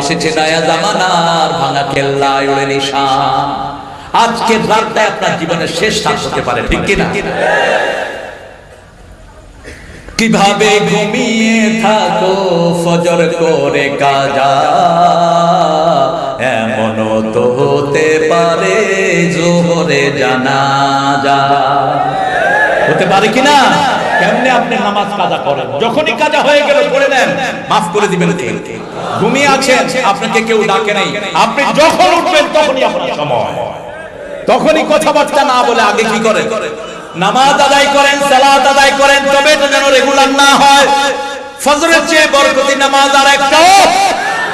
এসেছে নয়া জামানার ভাঙা কেল্লা উড়ে নিশান। আজকে রাতটা আপনার জীবনের শেষ রাত হতে পারে, ঠিক কিনা কীভাবে ঘুমিয়ে থাকো, ফজর করে কাজা? এমন তো হতে পারে জোহরে জানা যা হতে পারে কিনা কেমনে আপনি নামাজ কাজা করেন? যখনই কাজা হয়ে গেল পড়ে নেন মাফ করে দিবেন ঘুমিয়ে আছেন, আপনাকে কেউ ডাকে নাই। আপনি যখন উঠবেন তখনই আপনার সময়। তখনই কথাবার্তা না বলে আগে কি করেন? নামাজ আদায় করেন, সালাত আদায় করেন, তবে এটা যেন রেগুলার না হয়। ফজরের চেয়ে বরকতি নামাজ আর একটাও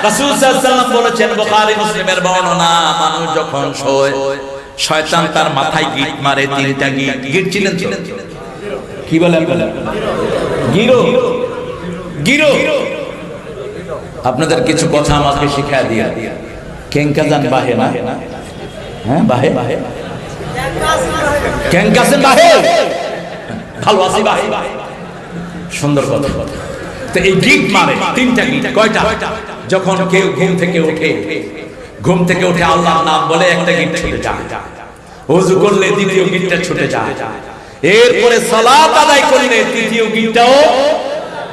রাসূল সাল্লাল্লাহু আলাইহি ওয়াসাল্লাম বলেছেন, বুখারী মুসলিমের বর্ণনা, মানুষ যখন শোয়, শয়তান তার মাথায় গিট মারে, তিনটা গিট। গিট ছিলেন তো? কি বলেন গিরো। গিরো। আপনাদের কিছু কথা আমাকে শিখায় দিয়া। কেঙ্কা জান বাহে না? হ্যাঁ বাহে? বাহে? কেঙ্কা আছেন বাহে। সুন্দর তো এই তিনটা কয়টা? যখন কেউ থেকে ওঠে, ঘুম থেকে নাম বলে একটা গিট ছুটে যায়। ওযু করলে দ্বিতীয় গিটটা ছুটে যায়। এরপরে সালাত আদায় করলে তৃতীয় গিটটাও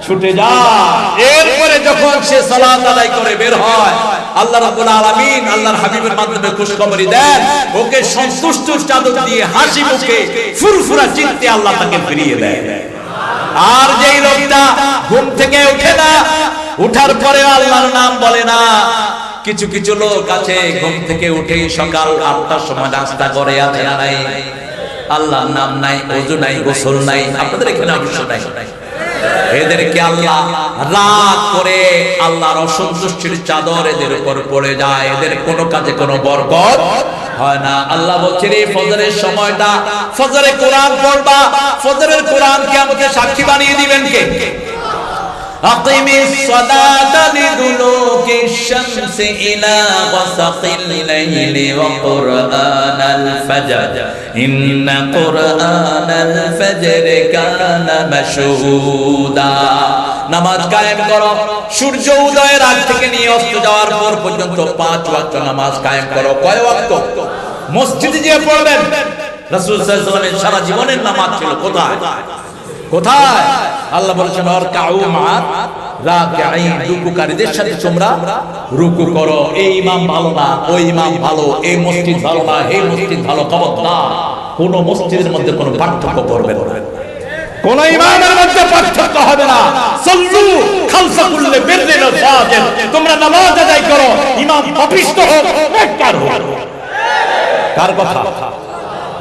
ছুটে যায়। এরপরে যখন সে সালাত আদায় করে বের হয়, আল্লাহ রাব্বুল আলামিন আল্লাহর হাবিবের মাধ্যমে খুশখবরি দেন। ওকে সন্তুষ্ট চাদর দিয়ে হাসি মুখে ফুরফুরা চিত্তে আল্লাহ তাকে ফিরিয়ে দেয়। আর যেই লোকটা ঘুম থেকে ওঠে না, উঠার পরে আল্লাহর নাম বলে না, কিছু কিছু লোক আছে ঘুম থেকে উঠে সকাল আটটার সময় নাস্তা করে আছে না নাই। আল্লাহর নাম নাই ওজু নাই, গোসল নাই, আপনাদের এখানে অবশ্য নাই। এদেরকে আল্লাহ রাগ করে আল্লাহর অসন্তুষ্টির চাদর এদের উপর পড়ে যায়, এদের কোনো কাজে কোনো বরকত হয় না। আল্লাহ বলছেন, এই ফজরের সময়টা ফজরে কোরআন পড়বা, ফজরের কোরআন কে আমাকে সাক্ষী বানিয়ে দিবেন কে? أقم الصلاة لدلوك الشمس إلى غسق الليل وقرآن الفجر إن قرآن الفجر كان مشهودا নামাজ কায়েম করো সূর্য উদয়ের আগ থেকে নিয়ে অস্ত যাওয়ার পর পর্যন্ত পাঁচ ওয়াক্ত নামাজ কায়েম করো কয় ওয়াক্ত মসজিদে গিয়ে পড়বেন রাসূল সাল্লাল্লাহু আলাইহি ওয়াসাল্লামের সারা জীবনের নামাজ ছিল কোথায় কোথায়? আল্লাহ বলেছেন আর কাউ মা রুকুকারীদের সাথে তোমরা রুকু করো। এই ইমাম ভালো না ওই ইমাম ভালো এই মসজিদ ভালো না এই মসজিদ ভালো খবরদার। কোন মসজিদের মধ্যে কোনো পার্থক্য করবে না। কোন ইমামের মধ্যে পার্থক্য হবে না। সল্লু খালসা তোমরা নামাজ আদায় করো ইমাম পাপিষ্ট হোক নেককার হোক। কার কথা?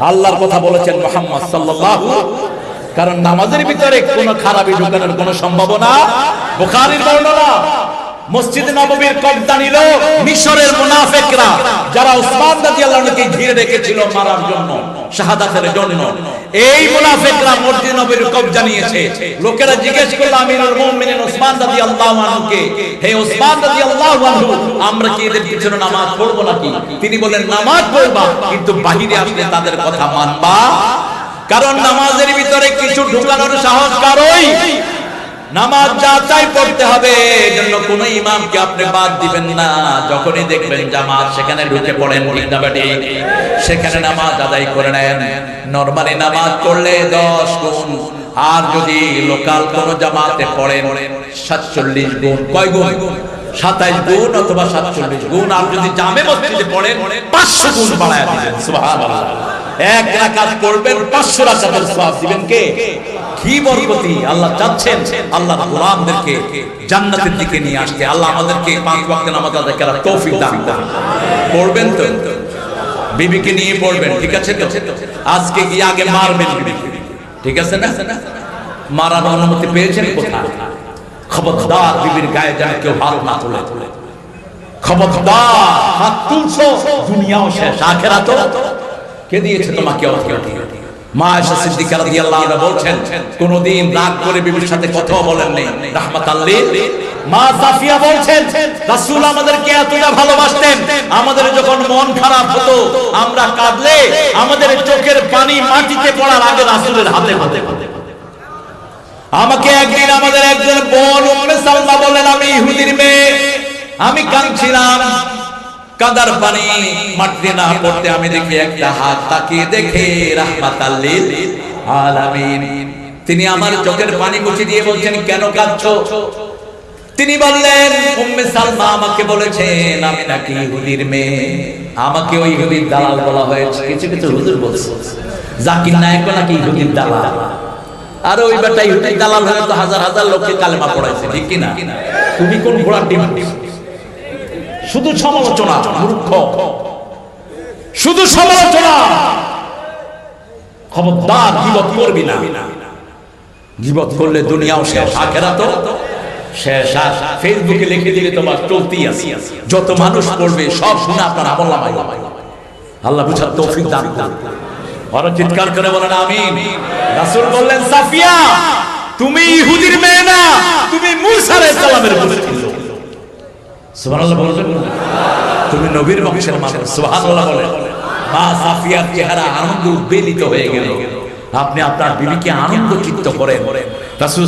আল্লাহর কথা বলেছেন মুহাম্মদ সাল্লাল্লাহু কারণ নামাজের ভিতরে কোনো খারাপি ঢুকানোর কোনো সম্ভাবনা বুখারীর বর্ণনা, মসজিদ নববীর কবজা নিল মিশরের মুনাফিকরা, যারা উসমান রাদিয়াল্লাহুকে ঘিরে রেখেছিল মারার জন্য, শাহাদাতের জন্য। এই মুনাফিকরা মসজিদ নববীর কবজা নিয়েছে। লোকেরা জিজ্ঞেস করল, আমিরুল মুমিনিন উসমান রাদিয়াল্লাহু আনহুকে হে উসমান রাদিয়াল্লাহু আনহু, আমরা কি এদের পিছনে নামাজ পড়ব নাকি? তিনি বলেন নামাজ পড়বা, কিন্তু বাহিরে আসলে তাদের কথা মানবা কারণ নামাজের ভিতরে কিছু ঢুকানোর সাহস কারোই? নামাজ যা চাই পড়তে হবে, এজন্য কোন ইমামকে আপনি বাদ দিবেন না। যখনই দেখবেন জামাত সেখানে ঢুকে পড়েন, ঠিক না বেটি সেখানে নামাজ আদায় করে নেন। নরমালি নামাজ পড়লে দশ গুণ। আর যদি লোকাল কোন জামাতে পড়েন, সাতচল্লিশ গুণ। কয় গুণ? সাতাইশ গুণ অথবা সাতচল্লিশ গুণ। আর যদি জামে মসজিদে পড়েন, পাঁচশো গুণ বাড়ায় দিবেন সুবহানাল্লাহ। এক রাকাত পড়বেন 500 রাকাতের সওয়াব দিবেন কে? কি বরকতি? আল্লাহ চাচ্ছেন আল্লাহ গোলামদেরকে জান্নাতের দিকে নিয়ে আসতে। আল্লাহ আমাদেরকে পাঁচ ওয়াক্ত নামাজ আদায় করার তৌফিক দান করুন। পড়বেন তো? বিবিকে নিয়ে পড়বেন, ঠিক আছে তো? আজকে কি আগে মারবেন ঠিক আছে না? মারার অনুমতি পেয়েছেন কোথায়? খবরদার বিবির গায়ে যেন কেউ হাত না তোলে। খবরদার হাত তুলছো, দুনিয়াও শেষ আখেরাত কে দিয়েছে তোমাকে মা আমাদের যখন মন খারাপ হতো, আমরা কাঁদলে আমাদের চোখের পানি মাটিতে পড়ার আগে রাসূলের হাতে হাতে। আমাকে একদিন আমাদের একজন বোন উম্মে বলেন, আমি ইহুদির মেয়ে, আমি কাঁদছিলাম। কাদার পানি মাটিতে না পড়তে আমি দেখি একটা হাত তাকিয়ে দেখে রাহমাত আলামিন। তিনি আমার চোখের পানি মুছে দিয়ে বলছেন, কেন কাঁদছো? তিনি বললেন, উম্মে সালমা আমাকে বলেছেন, আমি নাকি ইহুদির মেয়ে। আমাকে ওই ইহুদির দালাল বলা হয়েছে। কিছু কিছু হুজুর বলছে, জাকির নায়ক নাকি ইহুদির দালাল? আর ওই বেটা ইহুদির দালাল হলে তো হাজার হাজার লোককে কালেমা পড়াইছে, ঠিক কি না তুমি কোন ঘোড়ার ডিম? শুধু সমালোচনা, মূর্খ। শুধু সমালোচনা। খবরদার গিবত করবি না। গিবত করলে দুনিয়াও শেষ। আখেরা তো শেষ। ফেসবুকে লিখে দিলে তোমার চলতেই আছে। যত মানুষ পড়বে, সব শুনে আপনার আমল নামাই। আল্লাহ বুঝার তৌফিক দান করুন। চিৎকার করে বলেন, আমিন। রাসূল বললেন, সাফিয়া, তুমি ইহুদির মেয়ে না, তুমি আলাইহিস সালামের পুত্র না? তুমি নবীর বংশের বলেন আনন্দ হয়ে গেল। আপনি আপনার বিবিকে আনন্দ চিত্ত করেন। রাসূল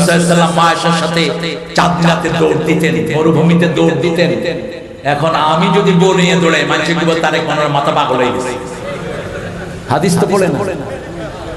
সাথে চাঁদ মরুভূমিতে দৌড় দিতেন। এখন আমি যদি বউ নিয়ে দৌড়াই মানুষ মাথা পাগল হয়ে গেছে। হাদিস তো পড়েন রাসূল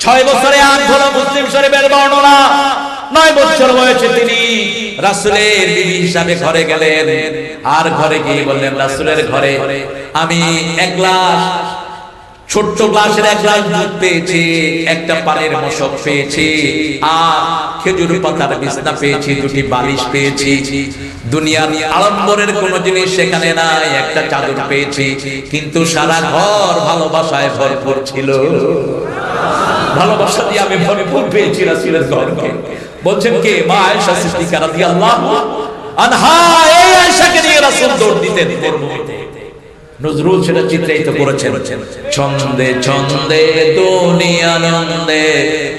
ছয় বছরে আট হলো মুসলিম শরীফের বর্ণনা। নয় বছর বয়সে তিনি রাসুলের বিবি হিসাবে ঘরে গেলেন। আর ঘরে গিয়ে বললেন, রাসুলের ঘরে আমি এক গ্লাস, ছোট্ট গ্লাসের এক গ্লাস দুধ পেয়েছি, একটা পানের মশক পেয়েছি, আর খেজুর পাতার বিছনা পেয়েছি, দুটি বালিশ পেয়েছি। দুনিয়ার আড়ম্বরের কোন জিনিস সেখানে নাই, একটা চাদর পেয়েছি। কিন্তু সারা ঘর ভালোবাসায় ভরপুর ছিল। ভালোবাসা দিয়ে আমি ভরপুর পেয়েছি রাসূলের ঘরকে বলছেন কে? মা আয়েশা সিদ্দিকা রাদিয়াল্লাহু আনহা। এই নিয়ে দৌড় দিতেন নজরুল সেটা চিত্রায়িত করেছেন। ছন্দে ছন্দে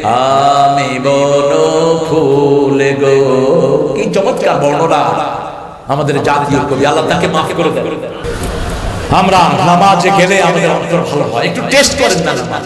আমি বন ফুল গো। কি চমৎকার বর্ণনা। আমাদের জাতীয় কবি, আল্লাহ তাকে মাফ করে দেন। আমরা নামাজে গেলে আমাদের অন্তর ভালো হয়। একটু টেস্ট করেন না নামাজ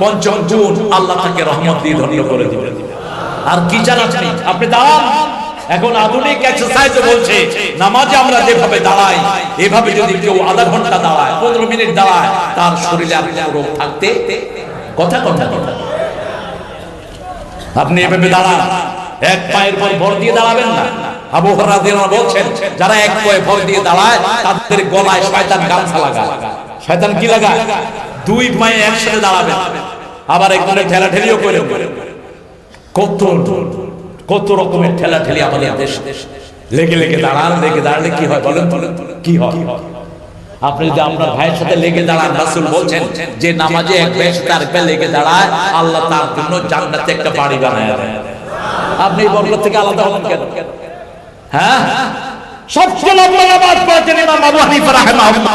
পঞ্চম গুণ আল্লাহ তাকে রহমত দিয়ে ধন্য করে দিবেন। আর কি চান আপনি দাঁড়ান। এখন আধুনিক এক্সারসাইজ বলছে, নামাজে আমরা যেভাবে দাঁড়াই, এভাবে যদি কেউ আধা ঘণ্টা দাঁড়ায়, পনেরো মিনিট দাঁড়ায়, তার শরীরে আর রোগ থাকতে কথা কথা কথা। আপনি এভাবে দাঁড়ান। এক পায়ের পর ভর দিয়ে দাঁড়াবেন না। আবু হরাদিনা বলছেন, যারা এক পায়ে ভর দিয়ে দাঁড়ায়, তাদের গলায় শয়তান গামছা লাগায়। শয়তান কি লাগায়? দুই পায়ে একসাথে দাঁড়াবেন আবার একজনে ঠেলা ঠেলিও করে কত কত রকমের ঠেলা ঠেলি আমাদের দেশ। লেগে লেগে দাঁড়ান, লেগে দাঁড়ালে কি হয় বলেন বলেন কি হয়? আপনি যদি আপনার ভাইয়ের সাথে লেগে দাঁড়ান বলছেন যে নামাজে এক ভাইয়ের ভাই লেগে দাঁড়ায়, আল্লাহ তার জন্য জান্নাতে একটা বাড়ি বানায় দেয়। আপনি এই বর্গ থেকে আলাদা হলেন কেন? হ্যাঁ? সবচেয়ে লম্বা নামাজ পড়েছেন ইমাম আবু হানিফা রাহিমাহুল্লাহ।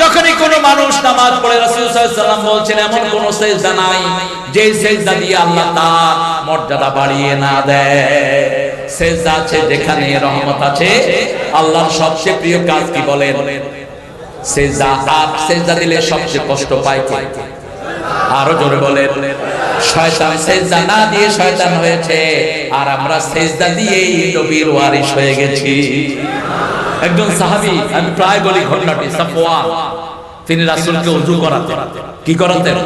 যখনই কোনো মানুষ নামাজ পড়ে, রাসূল সাল্লাল্লাহু বলছেন, এমন কোন সেজদা নাই যে সেজদা দিয়ে আল্লাহ তার মর্যাদা বাড়িয়ে না দেয়। সেজদা আছে যেখানে রহমত আছে। আল্লাহর সবচেয়ে প্রিয় কাজ কি বলেন? সেজদা, আর সেজদা দিলে সবচেয়ে কষ্ট পায় কে? আরও জোরে বলেন। শয়তান সেজদা না দিয়ে শয়তান হয়েছে। আর আমরা সেজদা দিয়েই নবীর ওয়ারিশ হয়ে গেছি। একজন সাহাবী, আমি প্রায় বলি ঘটনাটি সাফওয়ান, তিনি রাসূলকে ওযু করাতেন। কি করাতেন?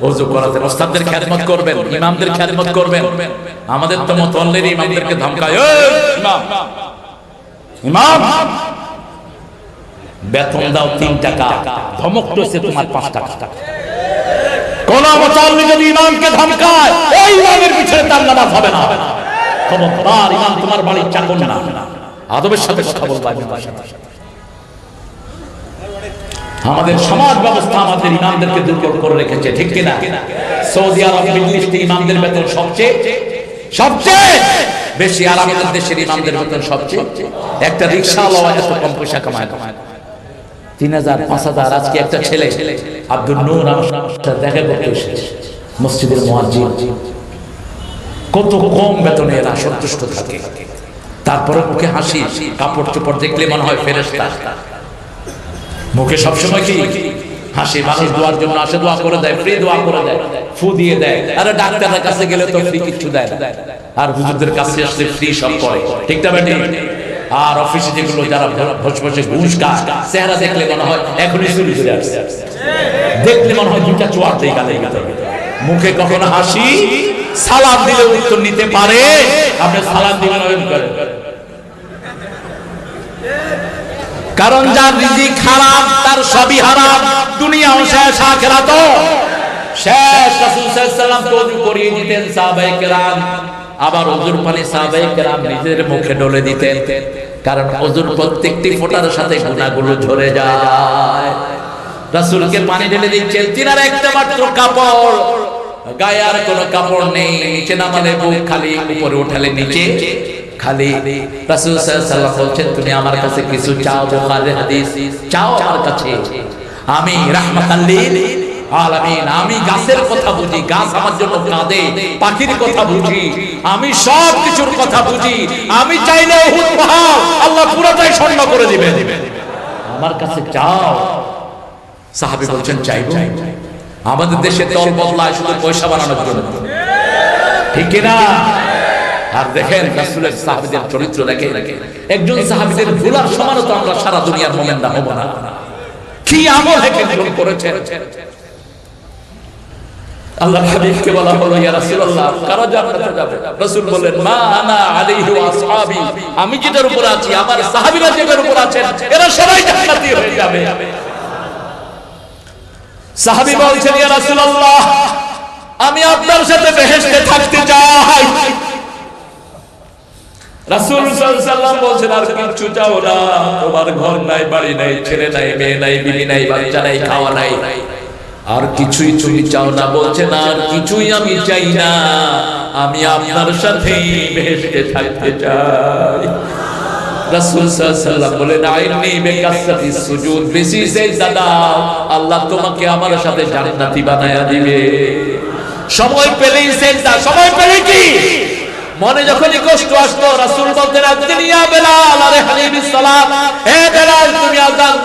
ওযু করাতেন। ওস্তাদদের খেদমত করবেন, ইমামদের খেদমত করবেন। আমাদের তো মুতওয়াল্লির ইমামদেরকে ধমকায় ইমাম! ইমাম! বেতন দাও তিন টাকা, ধমক তোমার পাঁচ টাকা। কোন মুসল্লি যদি ইমামকে ধমকায়, ওই ইমামের পিছনে তার নামাজ হবে না। খবরদার ইমাম তোমার বাড়ির চাকর না। আদবের সাথে কথা বলবা আমাদের সমাজ ব্যবস্থা আমাদের ইমামদেরকে দুর্বল করে রেখেছে, ঠিক কিনা? সৌদি আরব, মিডল ইস্টে ইমামদের বেতন সবচেয়ে। সবচেয়ে! বেশি আর আমাদের দেশের ইমামদের বেতন সবচেয়ে। একটা রিক্সাওয়ালা এত কম পয়সা কামায় কামায় তিন হাজার, পাঁচ হাজার, আজকে একটা ছেলে, আব্দুল নূর আমার দেখা করতে এসেছে, মসজিদের মুয়াজ্জিন। কত কম বেতনে এরা সন্তুষ্ট থাকে। তারপরে মুখে হাসি, কাপড় চোপড় দেখলে মনে হয় ফেরেস্তা মুখে সবসময় কি? হাসি, মানুষ দোয়ার জন্য আসে, দোয়া করে দেয়, ফ্রি দোয়া করে দেয়, ফু দিয়ে দেয়। আরে ডাক্তারের কাছে গেলে তো ফ্রি কিছু দেয় আর হুজুরদের কাছে আসলে ফ্রি সব করে। ঠিক না আর অফিসে যেগুলো যারা বসে বসে ঘুষ খায় চেহারা দেখলে মনে হয় এখনই চুরি করে আসছে। দেখলে মনে হয় দুটা চোয়ার দিয়ে গালে মুখে কখনো হাসি, সালাম দিলে উত্তর নিতে পারে। আপনি সালাম দিবেন ওই করে কারণ যার রিজিক খারাপ, তার সবই হারাম। দুনিয়াও শেষ আখেরাত শেষ রাসূল সাল্লাল্লাহু আলাইহি ওয়াসাল্লাম করিয়ে দিতেন সাহাবায়ে কেরাম। আবার ওজুর পানি কেরাম নিজের মুখে ডলে দিতেন। কারণ ওজুর প্রত্যেকটি ফোঁটার সাথে গুনাহগুলো ঝরে যায়। রাসূলকে পানি ঢেলে দিচ্ছেন, তিনার একটা মাত্র কাপড়। গায়ে আর কোনো কাপড় নেই, নিচে নামালে বুক খালি, উপরে উঠালে নিচে খালি। রাসূল সাল্লাল্লাহু বলছেন, তুমি আমার কাছে কিছু চাও বুখারী হাদিস? চাও আমার কাছে। আমি, রাহমাতাল আলামিন, আমি গাছের কথা বুঝি, গাছ আমার জন্য কাঁদে, পাখির কথা বুঝি, আমি সব কিছুর কথা বুঝি, আমি চাইলে আল্লাহ পুরোটাই স্বর্ণ করে দিবে আমার কাছে চাও। বলছেন, চাইব। আমাদের দেশে দল বদলায় শুধু পয়সা বানানোর জন্য। ঠিক কিনা? আর দেখেন, রাসূলের সাহাবীদের চরিত্র দেখে একজন সাহাবীদের ভুলার সমানও তো আমরা সারা দুনিয়ার মোমেন্ডা হব না। কি আমল হেকে আল্লাহ হাবিবকে বলা হলো, ইয়া রাসূলুল্লাহ জান্নাতে যাবে? রাসূল মা আনা আলাইহি ওয়া আসহাবি, আমি যেটার উপর আছি, আমার সাহাবীরা যেটার উপর আছেন, এরা সবাই জান্নাতি হয়ে যাবে। সাহাবী বলছেন, ইয়া রাসূলুল্লাহ, আমি আপনার সাথে বেহেশতে থাকতে চাই। রাসূল সাল্লাল্লাহু বলছেন, আর কিছু চাও না, তোমার ঘর নাই, বাড়ি নাই, ছেলে নাই, মেয়ে নাই, বিবি নাই, বাচ্চা নাই, খাওয়া নাই। আর কিছুই তুমি চাও না বলছেন আর কিছুই আমি চাই না। আমি আপনার সাথেই বেহেশতে থাকতে চাই। আল্লাহ তোমাকে আমার সাথে দিবে। সময় পেলেই সময় পেলে কি? মনে কষ্ট তুমি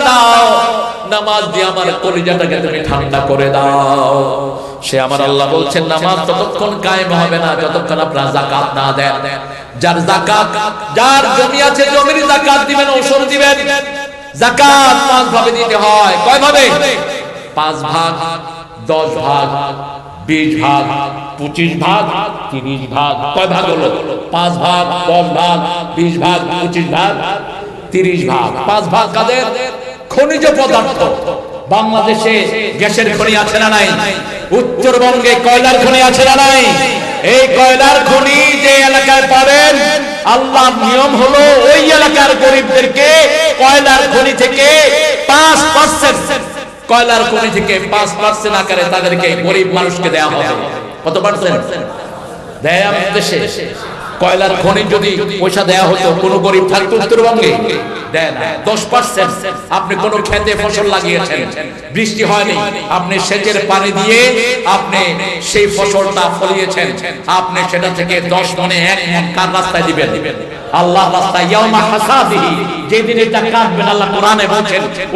দাও। নামাজ দিয়ে আমার কলিজাটাকে তুমি ঠান্ডা করে দাও। সে আমার আল্লাহ বলছেন, নামাজ ততক্ষণ কায়েম হবে না যতক্ষণ আপনার যাকাত না দেন। যার যাকাত, যার জমি আছে জমির যাকাত দিবেন, ওষুধ দিবেন। যাকাত পাঁচ ভাবে দিতে হয়। কয় ভাবে পাঁচ ভাগ, দশ ভাগ, বিশ ভাগ, পঁচিশ ভাগ, তিরিশ ভাগ। কয় ভাগ হলো? পাঁচ ভাগ, দশ ভাগ, বিশ ভাগ, পঁচিশ ভাগ, তিরিশ ভাগ। পাঁচ ভাগ কাদের? খনিজ পদার্থ। বাংলাদেশে গ্যাসের খনি আছে না নাই? উত্তরবঙ্গে কয়লার খনি আছে না নাই? এই কয়লার খনি যে এলাকায় পাবেন, আল্লাহর নিয়ম হলো ওই এলাকার গরিবদেরকে কয়লার খনি থেকে পাঁচ পার্সেন্ট, কয়লার খনি থেকে পাঁচ পার্সেন্ট আকারে তাদেরকে গরিব মানুষকে দেওয়া হবে। কত পার্সেন্ট? দেয় আমাদের দেশে। কয়লার খনি যদি পয়সা দেয়া হতো, কোন গরিব থাকতো উত্তরবঙ্গে?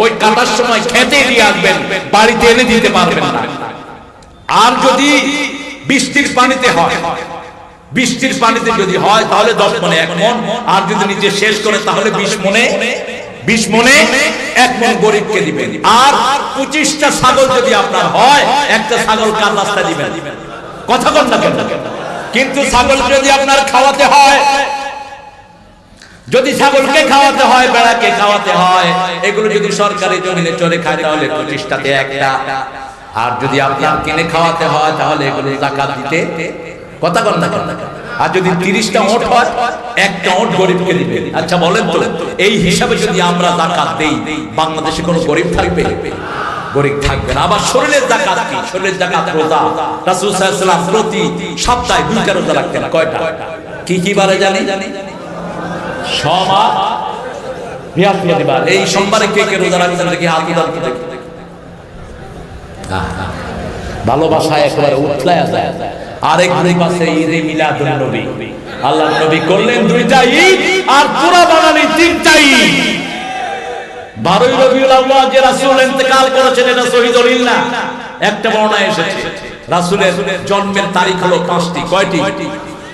ওই সময় খেতে আসবেন, বাড়িতে এনে দিতে আর যদি বৃষ্টির পানিতে হয় বৃষ্টির পানিতে যদি হয়, তাহলে দশ মনে এক মন। আর যদি নিজে শেষ করে, তাহলে বিশ মনে। বিশ মনে, এক মন গরিবকে দিবেন। আর পঁচিশটা ছাগল যদি আপনার হয়, একটা ছাগল কার রাস্তা দিবেন? কথা কন না কেন? কিন্তু ছাগল যদি আপনার খাওয়াতে হয়, যদি ছাগলকে খাওয়াতে হয়, বেড়াকে খাওয়াতে হয়, এগুলো যদি সরকারি জমিনে চলে খায়, তাহলে পঁচিশটাতে একটা। আর যদি আপনার কিনে খাওয়াতে হয়, তাহলে এগুলো জাকাত দিতে কথা কন না আর যদি তিরিশটা ওট হয় একটা ওট গরিবকে দিবে। আচ্ছা বলেন তো এই হিসাবে যদি আমরা জাকাত দেই বাংলাদেশে কোনো গরিব থাকবে? গরিব থাকবে না। আবার শরীরের জাকাত কি? শরীরের জাকাত রোজা। রাসূল সাল্লাল্লাহু আলাইহি প্রতি সপ্তাহে দুইটা রোজা রাখতেন। কয়টা? কি কি বারে জানি? জানি সোমবার বৃহস্পতিবার এই সোমবারে কে কে রোজা রাখছেন দেখি হাত ভালোবাসা একেবারে উঠলায় যায়। আরেক আর জন্মের তারিখ হলো পাঁচটি, কয়টি?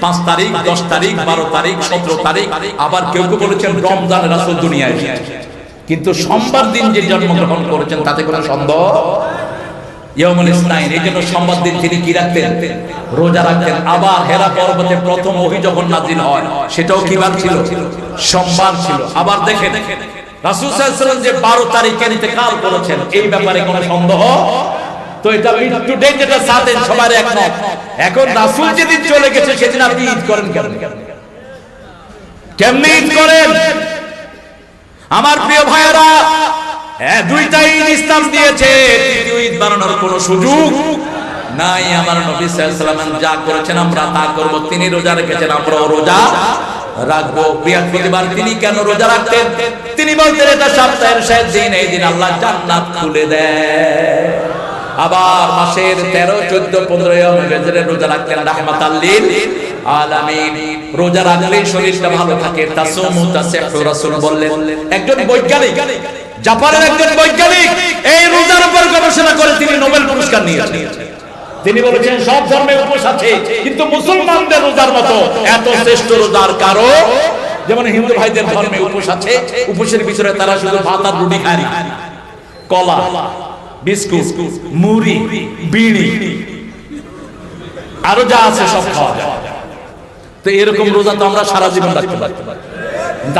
পাঁচ তারিখ, দশ তারিখ, বারো তারিখ, সতেরো তারিখ, আবার কেউ কেউ বলেছেন রমজান রাসূল দুনিয়ায় কিন্তু সোমবার দিন যে জন্মগ্রহণ করেছেন, তাতে কোনো সন্দেহ? ইয়মুল ইসনাইন, এই জন্য সোমবার দিন তিনি কি রাখতেন? রোজা রাখতেন। আবার হেরা পর্বতে প্রথম ওহি যখন নাজিল সেটাও কি বার ছিল? সোমবার ছিল। আবার দেখেন, রাসূল সাল্লাল্লাহু আলাইহি যে 12 তারিখে ইন্তেকাল করেছেন, এই ব্যাপারে কোনো সন্দেহ? তো এটা মৃত্যু ডেট যেটা সাথে সবার একমত এখন রাসূল যেদিন চলে গেছে, সেদিন আপনি ঈদ করেন ঈদ করেন? আমার প্রিয় ভাইয়েরা হ্যাঁ দুইটা ঈদ আমার আমরা তিনি রোজা রেখেছেন, আমরাও রোজা রাখব। বৃহস্পতিবার তিনি কেন রোজা রাখতেন? তিনি বলতেন, এটা সপ্তাহের শেষ দিন, এই দিন আল্লাহ জান্নাত খুলে দেয় আবার মাসের তেরো, চোদ্দ, পনেরো রোজা রাখতেন আলামিন। রোজা রাখলেই শরীরটা ভালো থাকে। একজন বৈজ্ঞানিক জাপানের একজন বৈজ্ঞানিক এই রোজার উপর গবেষণা করে তিনি নোবেল পুরস্কার নিয়েছেন। তিনি বলেছেন, সব ধর্মে উপোস আছে, কিন্তু মুসলমানদের রোজার মতো এত শ্রেষ্ঠ রোজার কারও যেমন হিন্দু ভাইদের ধর্মে উপোস আছে, উপোসের ভিতরে তারা শুধু ভাত আর রুটি খায়। কলা, বিস্কুট, মুড়ি, বিড়ি, আরও যা আছে সব খাওয়া যায়। তো এরকম রোজা তো আমরা সারা জীবন রাখতে পারি।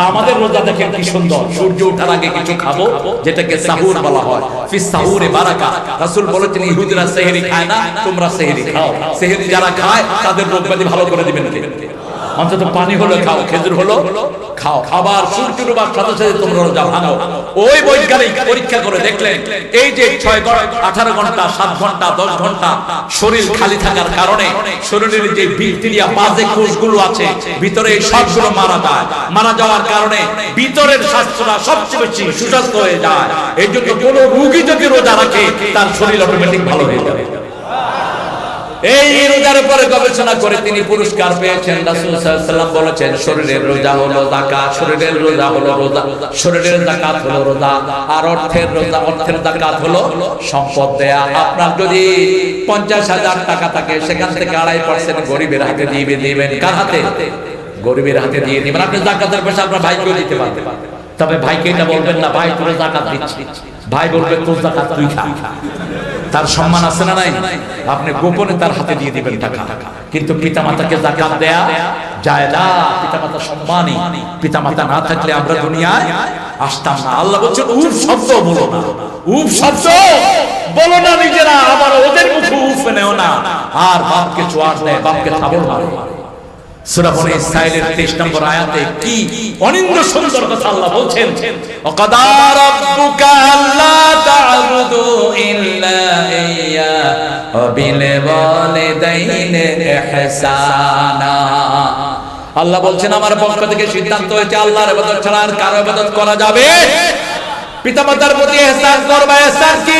আমাদের রোজা দেখেন কি সুন্দর। সূর্য ওঠার আগে কিছু খাব, যেটাকে সাহুর বলা হয়। ফিস সাহুরে বারাকা। রাসূল বলেছেন, ইহুদিরা সেহরি খায় না, তোমরা সেহরি খাও। সেহরি যারা খায়, তাদের রোগ ভালো করে দিবেন কে? অন্তত পানি হলো খাও, খেজুর হলো খাও। আবার সূর্য ডুবার সাথে সাথে তোমরা রোজা ভাঙো। ওই বৈজ্ঞানিক পরীক্ষা করে দেখলেন, এই যে ছয় ঘণ্টা আঠারো ঘণ্টা, সাত ঘণ্টা, দশ ঘণ্টা শরীর খালি থাকার কারণে শরীরের যে ব্যাকটেরিয়া বাজে কোষগুলো আছে, ভিতরে সবগুলো মারা যায়। মারা যাওয়ার কারণে ভিতরের স্বাস্থ্যটা সবচেয়ে বেশি সুস্বাস্থ্য হয়ে যায়। এই জন্য কোন রোগী যদি রোজা রাখে, তার শরীর অটোমেটিক ভালো হয়ে যাবে। এই রোজার উপরে গবেষণা করে তিনি পুরস্কার পেয়েছেন। রাসূল বলেছেন, শরীরের রোজা হলো যাকাত, শরীরের রোজা হলো রোজা, শরীরের যাকাত হলো রোজা, আর অর্থের রোজা, অর্থের যাকাত হলো সম্পদ দেয়া। আপনার যদি পঞ্চাশ হাজার টাকা থাকে, সেখান থেকে আড়াই পার্সেন্ট গরিবের হাতে দিয়ে দিবেন। কার হাতে? গরিবের হাতে দিয়ে দিবেন। আপনি যাকাতের পয়সা আপনার ভাইকেও দিতে পারবেন। তবে ভাইকে এটা বলবেন না, ভাই, তোর যাকাত দিচ্ছি। ভাই বলবে, তোর যাকাত তুই খা। তার সম্মান আছে না নাই? আপনি গোপনে তার হাতে দিয়ে দিবেন টাকা। কিন্তু পিতামাতাকে জাকাত দেয়া যায় না। পিতামাতা সম্মানী পিতামাতা না থাকলে আমরা দুনিয়ায় আসতাম না। আল্লাহ বলছেন, উফ, শব্দ বলো না। উফ, শব্দ বলো না নিজেরা। আবার ওদের মুখে উফ নেও না। আর বাপকে চোয়ার দেয়, বাপকে থাবর মারে। সূরা বনি ইসরাইলের 23 নম্বর আয়াতে কি অনিন্দ সুন্দর কথা আল্লাহ বলছেন? আমার পক্ষ থেকে সিদ্ধান্ত হয়েছে, আল্লাহর ছাড়া আর কারও ইবাদত করা যাবে পিতামাতার প্রতি ইহসান করবা কি?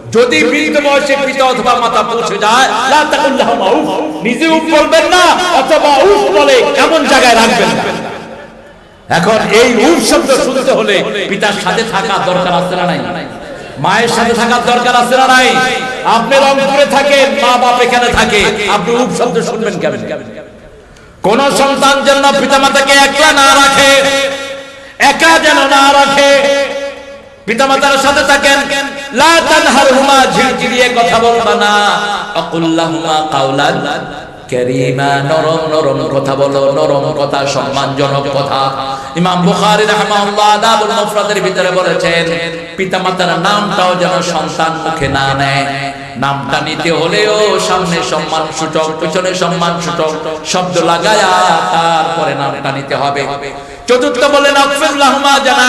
যদি বৃদ্ধ বয়সে পিতা অথবা মাতা পৌঁছে যায় নিজে উফ বলবেন না, অথবা উফ বলে এমন জায়গায় রাখবেন এখন এই উফ শব্দ শুনতে হলে পিতার সাথে থাকা দরকার আছে না নাই? মায়ের সাথে থাকার দরকার আছে না নাই? আপনি রংপুরে থাকেন মা বাপ এখানে থাকে, আপনি উফ শব্দ শুনবেন কেমন কোন সন্তান যেন পিতামাতাকে একলা না রাখে, একা যেন না রাখে, পিতামাতার সাথে থাকেন লা তানহারহুমা, ঝিরঝিরিয়ে কথা বলবা না। আকুল্লাহুমা কাউলান কারীমা, নরম নরম কথা বলো, নরম কথা, সম্মানজনক কথা। ইমাম বুখারী রাহমাহুল্লাহ আদাবুল মুফরাদের ভিতরে বলেছেন, পিতামাতার নামটাও যেন সন্তান মুখে না নেয়। নামটা নিতে হলেও সামনে সম্মান সূচক, পিছনে সম্মান সূচক, শব্দ লাগায়া তারপরে নামটা নিতে হবে। চতুর্থ বলেন আফিল্লাহুমা জানা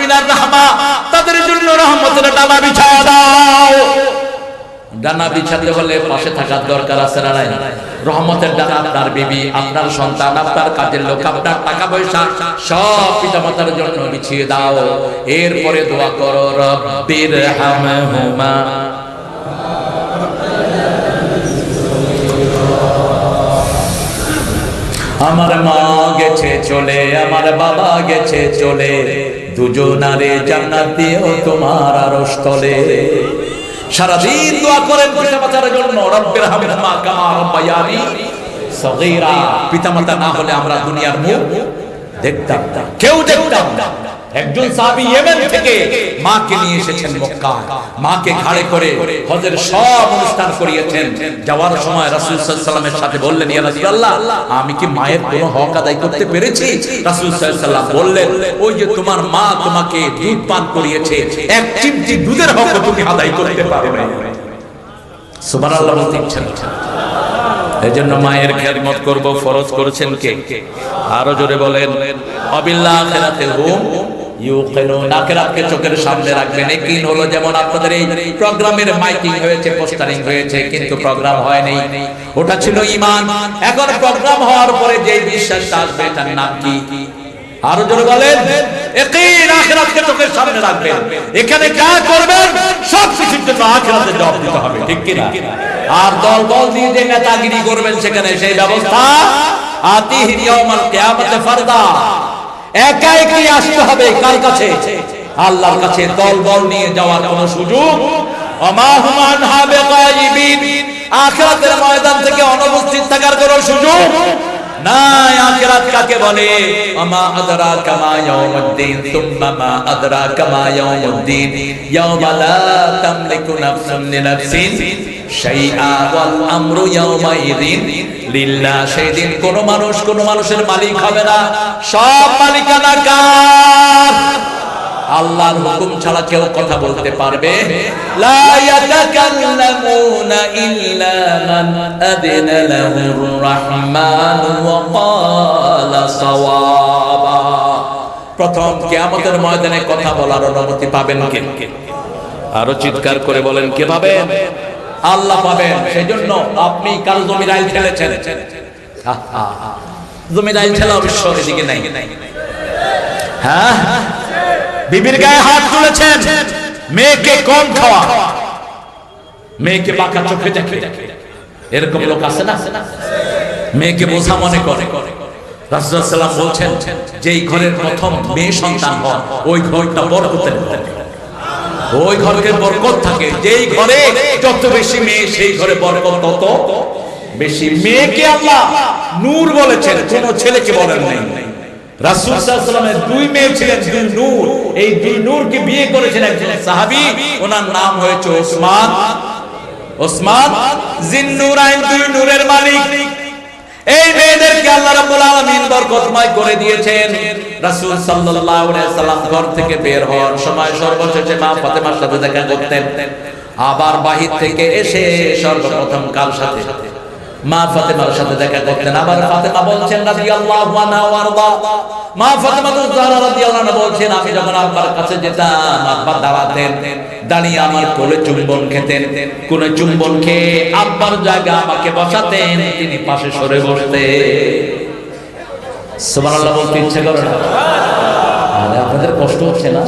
মিনার রাহমা। তাদের জন্য রহমতের ডানা বিছায়া দাও। ডানা বিছাতে হলে পাশে থাকার দরকার আছে না নাই? রহমতের ডানা আপনার বিবি, আপনার সন্তান, আপনার কাজের লোক, আপনার টাকা পয়সা, সব পিতামাতার জন্য বিছিয়ে দাও। এরপরে দোয়া করো, রব্বির হামহুমা। আমার মা গেছে, চলে আমার বাবা গেছে, চলে। দুজনারে জান্নাত দিও তোমার আরশ তলে। সারাদিন দোয়া করেন পিতামাতার জন্য, রব্বির মা কামা রাব্বায়ানি। সগীরা, পিতামাতা না হলে আমরা দুনিয়ার মুখ দেখতাম কেউ দেখতাম না। একজন সাহাবী ইয়েমেন থেকে মাকে নিয়ে এসেছেন মক্কায়। মাকে ঘাড়ে করে হজের সব অনুষ্ঠান করিয়েছেন। যাওয়ার সময় রাসূল সাল্লাল্লাহু আলাইহি সাথে বললেন, ইয়া রাসূলুল্লাহ, আমি কি মায়ের কোনো হক আদায় করতে পেরেছি? রাসূল সাল্লাল্লাহু আলাইহি বললেন, ওই যে তোমার মা তোমাকে দুধ পান করিয়েছে, এক চিমটি দুধের হক তুমি আদায় করতে পারো না। সুবহানাল্লাহ বলতে ইচ্ছা হচ্ছে এই জন্য মায়ের খেদমত করব, ফরজ করেছেন কে? আরও জোরে বলেন অবিল্লাহ আখিরাতে হুম। এখন যে করবেন, সব কিছুর আর দল দল দিয়ে যে নেতাগিরি করবেন, সেখানে সেই ব্যবস্থা আতিহি একা একাই আসতে হবে কার কাছে? আল্লাহর কাছে দল বল নিয়ে যাওয়ার কোনো সুযোগ? থাকার কোনো সুযোগ? নাই বলে? আমা আদরা কামা ইয়াউমুদ্দিন তুম্মা মা আদরা কামা ইয়াউমুদ্দিন। ইয়াউমা লা তামলিকু নাফসুন লিনাফসিন মানুষ কোন মানুষের মালিক হবে না। সব আল্লাহর হুকুম ছাড়া কেউ কথা বলতে পারবে। লা ইয়াতাকাল্লামুনা ইল্লা ময়দানে কথা বলার অনুমতি পাবেন কে? আরও চিৎকার করে বলেন, কে পাবেন আল্লাহ পাবেন। সেই জন্য আপনি কারও জমির আইল ঠেলেছেন জমির আইল ঠেলা অবশ্য এদিকে নাই। হ্যাঁ? বিবির গায়ে হাত তুলেছেন। মেয়েকে কম খাওয়া। মেয়েকে বাঁকা চোখে দেখে। এরকম লোক আছে না? মেয়েকে বোঝা মনে করে। রাসূলুল্লাহ বলছেন, যেই ঘরের প্রথম মেয়ে সন্তান হয় ওই ঘরটা বরকতের ঘর। ওই ঘরকে বরকত থাকে। যেই ঘরে যত বেশি মেয়ে, সেই ঘরে বরকত তত বেশি। মেয়েকে আল্লাহ নূর বলেছেন, কোন ছেলেকে বলেন নাই। রাসূল দুই মেয়ে ছিলেন এই বিয়ে ওনার নাম হয়েছে মালিক। আল্লাহ করে দিয়েছেন। রাসূল সাল্লাল্লাহু আলাইহি সাল্লাম ঘর থেকে বের হওয়ার সময় সর্বশেষে মা ফাতেমার সাথে দেখা করতেন। আবার বাহির থেকে এসে সর্বপ্রথম কার সাথে? মা ফাতেমার সাথে দেখা করতেন। আবার ফাতেমা বলছেন, রাদিয়াল্লাহু আনহা ওয়ারদা মা ফাতেমা তো রাদিয়াল্লাহু আনহা বলছেন, আমি যখন আব্বার কাছে যেতাম, আব্বা দাঁড়াতেন, দাঁড়িয়ে আমার কোলে চুম্বন খেতেন। কোন চুম্বন খেয়ে আব্বার জায়গা আমাকে বসাতেন, তিনি পাশে সরে বসতেন। সুবহানাল্লাহ বলতে ইচ্ছে করে না। আপনাদের কষ্ট হচ্ছে না?